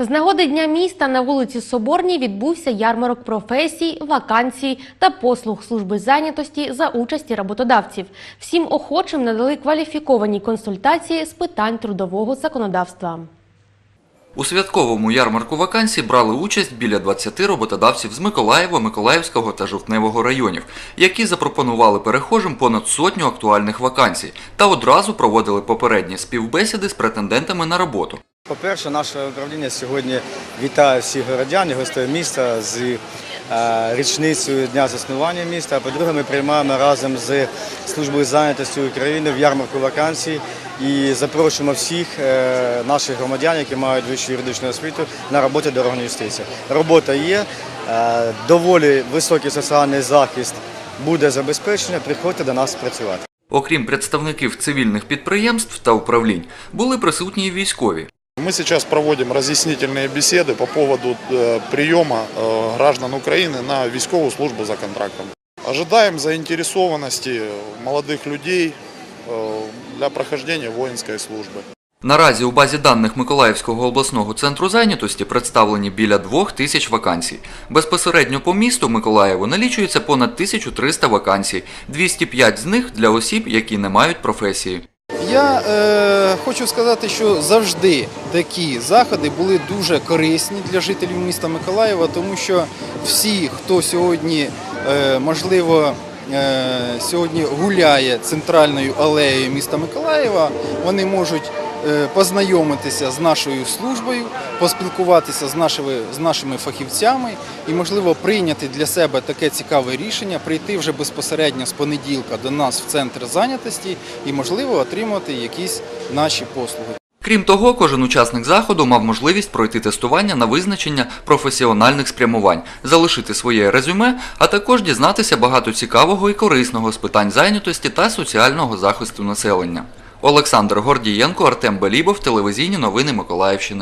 З нагоди Дня міста на вулиці Соборній відбувся ярмарок професій, вакансій та послуг служби зайнятості за участі роботодавців. Всім охочим надали кваліфіковані консультації з питань трудового законодавства. У святковому ярмарку вакансій брали участь біля 20 роботодавців з Миколаєва, Миколаївського та Жовтневого районів, які запропонували перехожим понад сотню актуальних вакансій та одразу проводили попередні співбесіди з претендентами на роботу. По-перше, наше управління сьогодні вітає всіх городян і гостей міста з е, річницею дня заснування міста. А по-друге, ми приймаємо разом з службою зайнятості України в ярмарку вакансій і запрошуємо всіх е, наших громадян, які мають вищу юридичну освіту, на роботу до юстиції. Робота є, е, доволі високий соціальний захист буде забезпечений. Приходьте до нас працювати. Окрім представників цивільних підприємств та управлінь, були присутні й військові. Мы сейчас проводим разъяснительные беседы по поводу э, приема э, граждан Украины на військовую службу за контрактом. Ожидаем заинтересованности молодых людей э, для прохождения воинской службы. Наразі у базі даних Миколаївського обласного центру зайнятості представлені біля двох тисяч вакансій. Безпосередньо по місту Миколаєву налічується понад 1300 вакансій, 205 з них для осіб, які не мають професії. Я е, хочу сказати, що завжди такі заходи були дуже корисні для жителів міста Миколаєва, тому що всі, хто сьогодні, е, можливо, е, сьогодні гуляє центральною алеєю міста Миколаєва, вони можуть познайомитися з нашою службою, поспілкуватися з нашими, з нашими фахівцями і, можливо, прийняти для себе таке цікаве рішення, прийти вже безпосередньо з понеділка до нас в центр зайнятості і, можливо, отримати якісь наші послуги. Крім того, кожен учасник заходу мав можливість пройти тестування на визначення професіональних спрямувань, залишити своє резюме, а також дізнатися багато цікавого і корисного з питань зайнятості та соціального захисту населення. Олександр Гордієнко, Артем Белібов, телевізійні новини Миколаївщини.